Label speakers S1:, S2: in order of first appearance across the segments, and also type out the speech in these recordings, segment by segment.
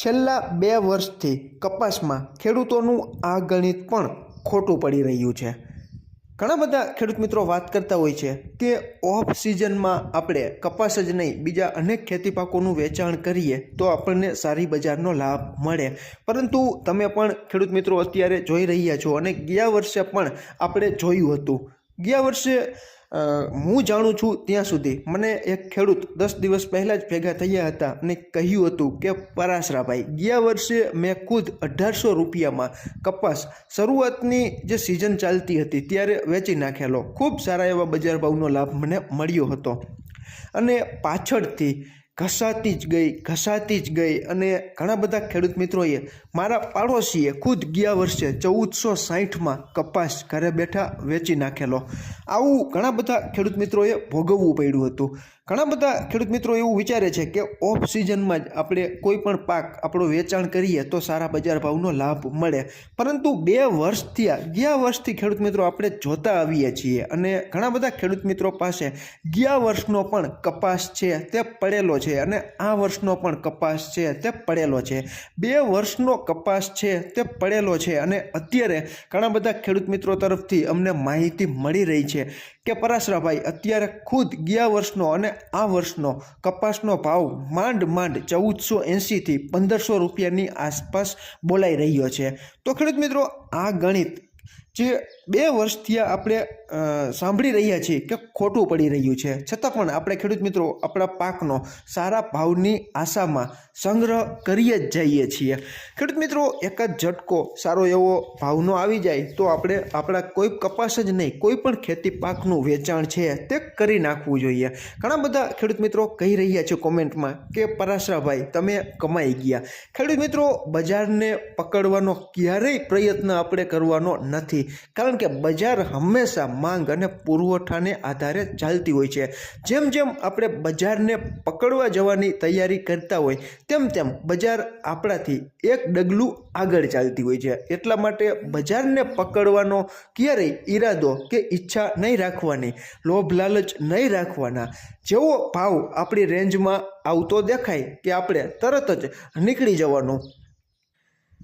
S1: છેલ્લા બે વર્ષથી કપાસમાં ખેડૂતોનું આ ગણિત પણ ખોટું પડી રહ્યું છે. ઘણા બધા ખેડૂત મિત્રો વાત કરતા હોય છે કે ઓફ સિઝનમાં આપણે કપાસ જ નહીં, બીજા અનેક ખેતી પાકોનું વેચાણ કરીએ તો આપણને સારી બજારનો લાભ મળે. પરંતુ તમે પણ ખેડૂત મિત્રો અત્યારે જોઈ રહ્યા છો અને ગયા વર્ષે પણ આપણે જોયું હતું. ગયા વર્ષે હું જાણું છું ત્યાં સુધી મને એક ખેડૂત દસ દિવસ પહેલાં જ ભેગા થયા હતા અને કહ્યું હતું કે પરાશરાભાઈ, ગયા વર્ષે મેં ખુદ અઢારસો રૂપિયામાં કપાસ શરૂઆતની જે સિઝન ચાલતી હતી ત્યારે વેચી નાખેલો. ખૂબ સારા એવા બજાર ભાવનો લાભ મને મળ્યો હતો. અને પાછળથી ઘસાતી જ ગઈ, ઘસાતી જ ગઈ. અને ઘણા બધા ખેડૂત મિત્રોએ મારા પાડોશીએ ખુદ ગયા વર્ષે ચૌદસો સાહીઠમાં કપાસ ઘરે બેઠા વેચી નાખેલો. આવું ઘણા બધા ખેડૂત મિત્રોએ ભોગવવું પડ્યું હતું. ઘણા બધા ખેડૂત મિત્રો એવું વિચારે છે કે ઓફ સિઝનમાં જ આપણે કોઈ પણ પાક આપણો વેચાણ કરીએ તો સારા બજાર ભાવનો લાભ મળે. પરંતુ બે વર્ષથી ગયા વર્ષથી ખેડૂત મિત્રો આપણે જોતા આવીએ છીએ. અને ઘણા બધા ખેડૂત મિત્રો પાસે ગયા વર્ષનો પણ કપાસ છે, તે પડેલો છે. અને આ વર્ષનો પણ કપાસ છે તે પડેલો છે. બે વર્ષનો કપાસ છે તે પડેલો છે અને અત્યારે ઘણા બધા ખેડૂત મિત્રો તરફથી અમને માહિતી મળી રહી છે કે પરાશરાભાઈ, અત્યારે ખુદ ગયા વર્ષનો અને આ વર્ષનો કપાસનો ભાવ માંડ માંડ ચૌદસો એંશીથી પંદરસો રૂપિયાની આસપાસ બોલાઈ રહ્યો છે. તો ખેડૂત મિત્રો, આ ગણિત જે બે વર્ષથી આપણે સાંભળી રહ્યા છીએ કે ખોટું પડી રહ્યું છે. છતાં પણ આપણે ખેડૂત મિત્રો આપણા પાકનો સારા ભાવની આશામાં સંગ્રહ કરીએ જ જઈએ છીએ. ખેડૂત મિત્રો એક જ ઝટકો સારો એવો ભાવનો આવી જાય તો આપણે આપણા કોઈ કપાસ જ નહીં, કોઈ પણ ખેતી પાકનું વેચાણ છે તે કરી નાખવું જોઈએ. ઘણા બધા ખેડૂત મિત્રો કહી રહ્યા છે કોમેન્ટમાં કે, પરાશરાભાઈ, તમે કમાઈ ગયા. ખેડૂત મિત્રો, બજારને પકડવાનો ક્યારેય પ્રયત્ન આપણે કરવાનો નથી. કારણ કે બજાર હંમેશા માંગ અને પુરવઠાને આધારે ચાલતી હોય છે. જેમ જેમ આપણે બજારને પકડવા જવાની તૈયારી કરતા હોય, તેમ તેમ બજાર આપણાથી એક ડગલું આગળ ચાલતી હોય છે. એટલા માટે બજારને પકડવાનો ક્યારેય ઈરાદો કે ઈચ્છા નહીં રાખવાની, લોભ લાલચ નહીં રાખવાના. જેવો ભાવ આપણી રેન્જમાં આવતો દેખાય કે આપણે તરત જ નીકળી જવાનું.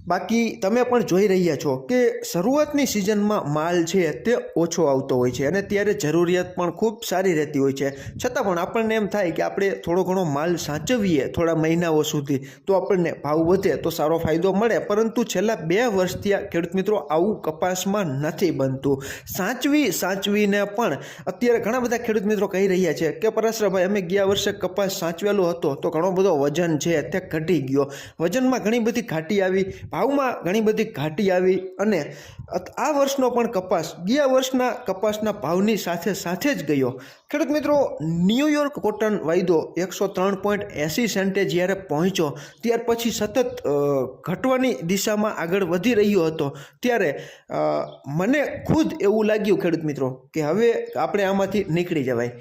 S1: બાકી તમે પણ જોઈ રહ્યા છો કે શરૂઆતની સિઝનમાં માલ છે તે ઓછો આવતો હોય છે અને ત્યારે જરૂરિયાત પણ ખૂબ સારી રહેતી હોય છે. છતાં પણ આપણને એમ થાય કે આપણે થોડો ઘણો માલ સાચવીએ થોડા મહિનાઓ સુધી તો આપણને ભાવ વધે તો સારો ફાયદો મળે. પરંતુ છેલ્લા બે વર્ષથી આ ખેડૂત મિત્રો આવું કપાસમાં નથી બનતું. સાચવી સાચવીને પણ અત્યારે ઘણા બધા ખેડૂત મિત્રો કહી રહ્યા છે કે પરાશરાભાઈ, અમે ગયા વર્ષે કપાસ સાચવેલો હતો તો ઘણો બધો વજન છે તે ઘટી ગયો. વજનમાં ઘણી બધી ઘાટી આવી. ભાવમાં ઘણી બધી ઘાટી આવી અને આ વર્ષનો પણ કપાસ ગયા વર્ષના કપાસના ભાવની સાથે સાથે જ ગયો. ખેડૂત મિત્રો ન્યૂયોર્ક કોટન વાયદો એકસો ત્રણ પોઈન્ટ એંસી સેન્ટે જ્યારે પહોંચ્યો, ત્યાર પછી સતત ઘટવાની દિશામાં આગળ વધી રહ્યો હતો. ત્યારે મને ખુદ એવું લાગ્યું ખેડૂત મિત્રો, કે હવે આપણે આમાંથી નીકળી જવાય.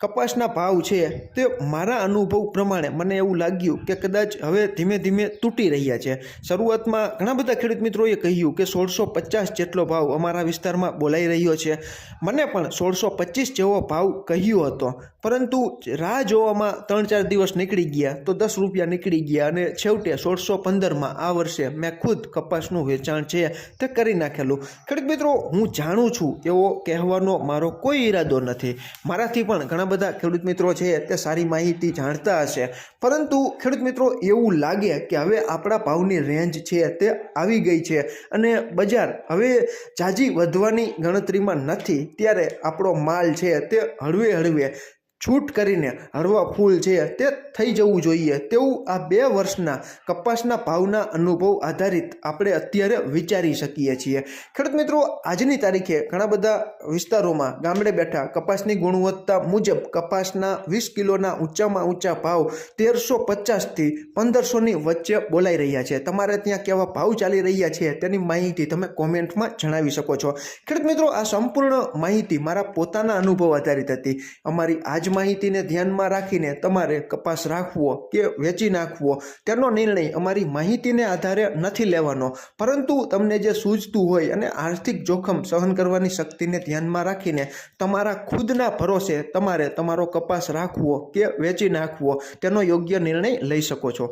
S1: કપાસના ભાવ છે તે મારા અનુભવ પ્રમાણે મને એવું લાગ્યું કે કદાચ હવે ધીમે ધીમે તૂટી રહ્યા છે. શરૂઆતમાં ઘણા બધા ખેડૂત મિત્રોએ કહ્યું કે સોળસો પચાસ જેટલો ભાવ અમારા વિસ્તારમાં બોલાઈ રહ્યો છે. મને પણ સોળસો પચીસ જેવો ભાવ કહ્યો હતો. પરંતુ રાહ જોવામાં ત્રણ ચાર દિવસ નીકળી ગયા તો દસ રૂપિયા નીકળી ગયા અને છેવટે સોળસો પંદરમાં આ વર્ષે મેં ખુદ કપાસનું વેચાણ છે તે કરી નાખેલું. ખેડૂત મિત્રો, હું જાણું છું એવો કહેવાનો મારો કોઈ ઈરાદો નથી. મારાથી પણ ઘણા બધા ખેડૂત મિત્રો છે તે સારી માહિતી જાણતા હશે. પરંતુ ખેડૂત મિત્રો એવું લાગે કે હવે આપણા ભાવની રેન્જ છે તે આવી ગઈ છે અને બજાર હવે જાજી વધવાની ગણતરીમાં નથી. ત્યારે આપણો માલ છે તે હળવે હળવે. છૂટ કરીને હળવા ફૂલ છે તે થઈ જવું જોઈએ. તેવું આ બે વર્ષના કપાસના ભાવના અનુભવ આધારિત આપણે અત્યારે વિચારી શકીએ છીએ. ખેડૂત મિત્રો, આજની તારીખે ઘણા બધા વિસ્તારોમાં ગામડે બેઠા કપાસની ગુણવત્તા મુજબ કપાસના વીસ કિલોના ઊંચામાં ઊંચા ભાવ તેરસો પચાસથી પંદરસોની વચ્ચે બોલાઈ રહ્યા છે. તમારે ત્યાં કેવા ભાવ ચાલી રહ્યા છે તેની માહિતી તમે કોમેન્ટમાં જણાવી શકો છો. ખેડૂત મિત્રો, આ સંપૂર્ણ માહિતી મારા પોતાના અનુભવ આધારિત હતી. અમારી આજ માહિતીને ધ્યાનમાં રાખીને તમારે કપાસ રાખવો કે વેચી નાખવો, તેનો નિર્ણય અમારી માહિતીને આધારે નથી લેવાનો. પરંતુ તમને જે સૂઝતું હોય અને આર્થિક જોખમ સહન કરવાની શક્તિને ધ્યાનમાં રાખીને તમારા ખુદના ભરોસે તમારે તમારો કપાસ રાખવો કે વેચી નાખવો, તેનો યોગ્ય નિર્ણય લઈ શકો છો.